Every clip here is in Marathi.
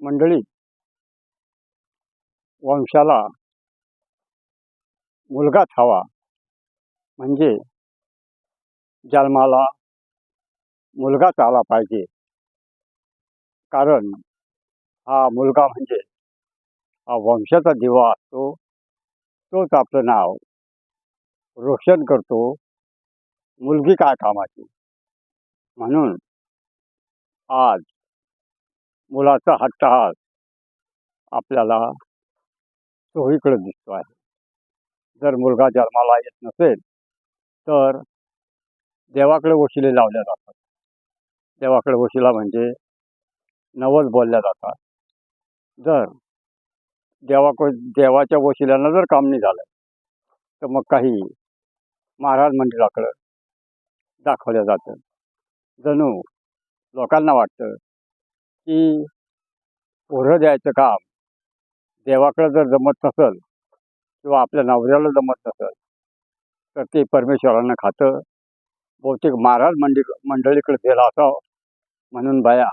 मंडळी वंशाला मुलगाच हवा. म्हणजे जन्माला मुलगाच आला पाहिजे. कारण हा मुलगा म्हणजे हा वंशाचा दिवा असतो. तोच आपलं नाव रोशन करतो. मुलगी काय कामाची? म्हणून आज मुलाचा हट्टहास आपल्याला चोहीकडे दिसतो आहे. जर मुलगा जन्माला येत नसेल तर देवाकडे वशिले लावल्या जातात. देवाकडे वशिला म्हणजे नवस बोलल्या जातात. जर देवाकडे देवाच्या वशिल्यानं जर काम नाही झालं तर मग काही महाराज मंदिराकडं दाखवलं जातं. जणू लोकांना वाटतं की पोरं द्यायचं काम. देवाकडे जर जमत नसल किंवा आपल्या नवऱ्याला जमत नसेल तर ते परमेश्वरांना खातं. बहुतेक महाराज मंडळी मंडळीकडे दिला असावं म्हणून बाया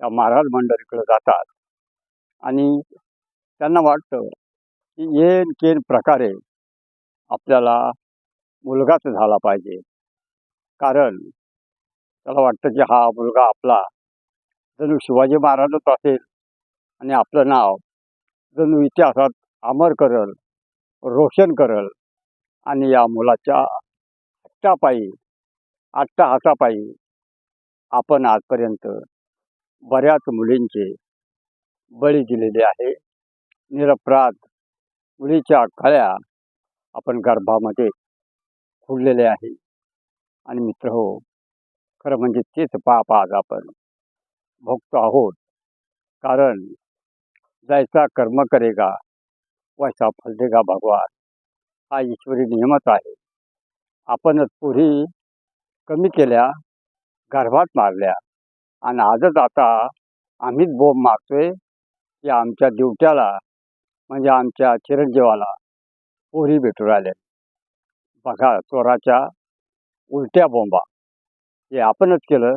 त्या महाराज मंडळीकडे जातात. आणि त्यांना वाटतं की येन केन प्रकारे आपल्याला मुलगाच झाला पाहिजे. कारण त्याला वाटतं की हा मुलगा आपला जणू शिवाजी महाराजच असेल आणि आपलं नाव जणू इतिहासात अमर करल रोशन करल आणि या मुलाच्या हट्टापायी अट्टहासापायी आपण आजपर्यंत बऱ्याच मुलींचे बळी दिलेले आहे. निरपराध मुलीच्या कळ्या आपण गर्भामध्ये खुडलेले आहे आणि मित्र हो खरं म्हणजे तेच पाप आज आपण भोगतो आहोत. कारण जायचा कर्म करेगा वैसा फल देगा भगवान. हा ईश्वरी नियमच आहे. आपणच पुरी कमी केल्या गर्भात मारल्या आणि आजच आता आम्हीच बोंब मारतोय की आमच्या ड्युट्याला म्हणजे आमच्या चिरंजीवाला पोरी भेटू राहिल्या बघा चोराच्या उलट्या बोंबा. हे आपणच केलं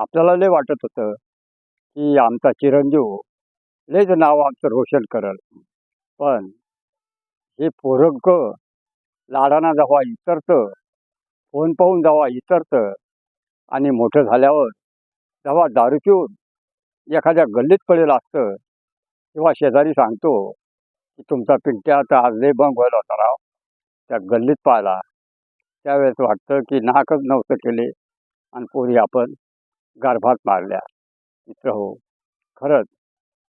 आपल्याला लय वाटत होतं की आमचा चिरंजीव लयच नाव आमचं रोशन करल. पण हे पोरग लाडाना जावा इतरतं फोन पाहून जावा इतरतं आणि मोठं झाल्यावर जेव्हा दारू पिऊन एखाद्या गल्लीत पडेल असतं तेव्हा शेजारी सांगतो की तुमचा पिंट्या तर आज लय बंग व्हायला होता राव. त्या गल्लीत पाहिला. त्यावेळेस वाटतं की नाकच नव्हतं केले. आणि पोरी आपण गर्भात मारल्या. मित्र हो. खरंच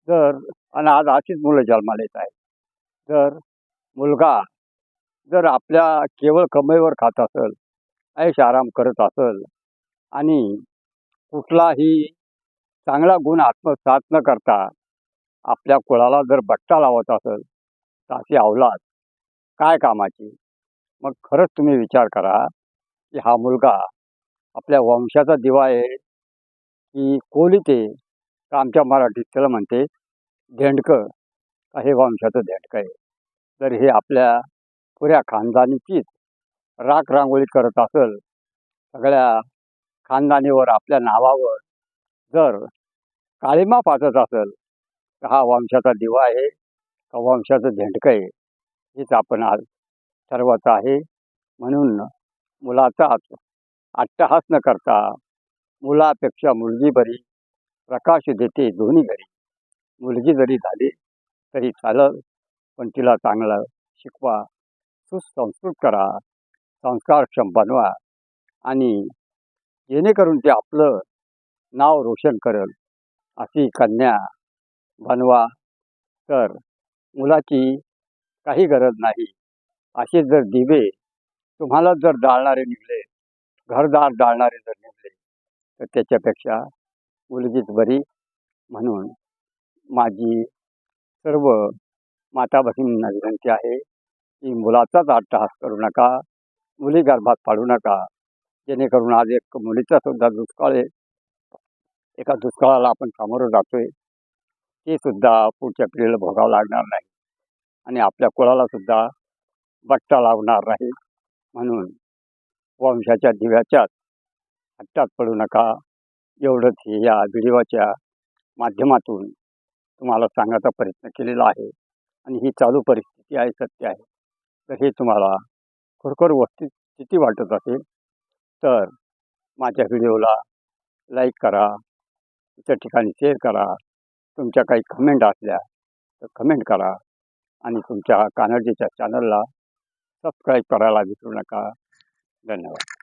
जर आणि आज अशीच मुलं जन्माला येत आहेत. तर मुलगा जर आपल्या केवळ कमाईवर खात असेल ऐश आराम करत असेल आणि कुठलाही चांगला गुण आत्मसात न करता आपल्या कुळाला जर बट्टा लावत असेल तर अशी अवलाद काय कामाची? मग खरंच तुम्ही विचार करा की हा मुलगा आपल्या वंशाचा दिवा आहे की कोली ते तर आमच्या मराठीत त्याला म्हणते धेंडकं हे वंशाचं धेंडकं आहे. तर हे आपल्या पुऱ्या खानदानीचीच राख रांगोळी करत असेल सगळ्या खानदानीवर आपल्या नावावर जर काळीमा पाचत असेल तर हा वंशाचा दिवा आहे का वंशाचं झेंडकं आहे हेच आपण आज ठरवत आहे. म्हणून मुलाचाच अट्टहास न करता मुलापेक्षा मुलगी बरी प्रकाश देते दोन्ही घरी. मुलगी जरी झाली तरी चालल पण तिला चांगलं शिकवा सुसंस्कृत करा संस्कारक्षम बनवा आणि जेणेकरून ते आपलं नाव रोशन करेल. अशी कन्या बनवा. तर मुलाची काही गरज नाही. असे जर दिवे तुम्हाला जर डाळणारे निघले घरदार डाळणारे जर निघले तर त्याच्यापेक्षा मुलगीच बरी म्हणून माझी सर्व माता भगिनींना विनंती आहे की मुलाचाच अट्टहास करू नका मुली गर्भात पाडू नका. जेणेकरून आज एक मुलीचा सुद्धा दुष्काळ आहे. एका दुष्काळाला आपण सामोरं जातोय. ते सुद्धा पुढच्या पिढीला भोगावं लागणार नाही. आणि आपल्या कुळाला सुद्धा बट्टा लावणार नाही. म्हणून वंशाच्या दिव्याच्याच हट्टात पडू नका. एवढंच हे या व्हिडिओच्या माध्यमातून तुम्हाला सांगायचा प्रयत्न केलेला आहे आणि ही चालू परिस्थिती आहे सत्य आहे. तर हे तुम्हाला खरोखर वस्तुस्थिती वाटत असेल तर माझ्या व्हिडिओला लाईक करा इतर ठिकाणी शेअर करा तुमच्या काही कमेंट असल्या तर कमेंट करा आणि तुमच्या कानडजीच्या चॅनलला सबस्क्राईब करायला विसरू नका. धन्यवाद.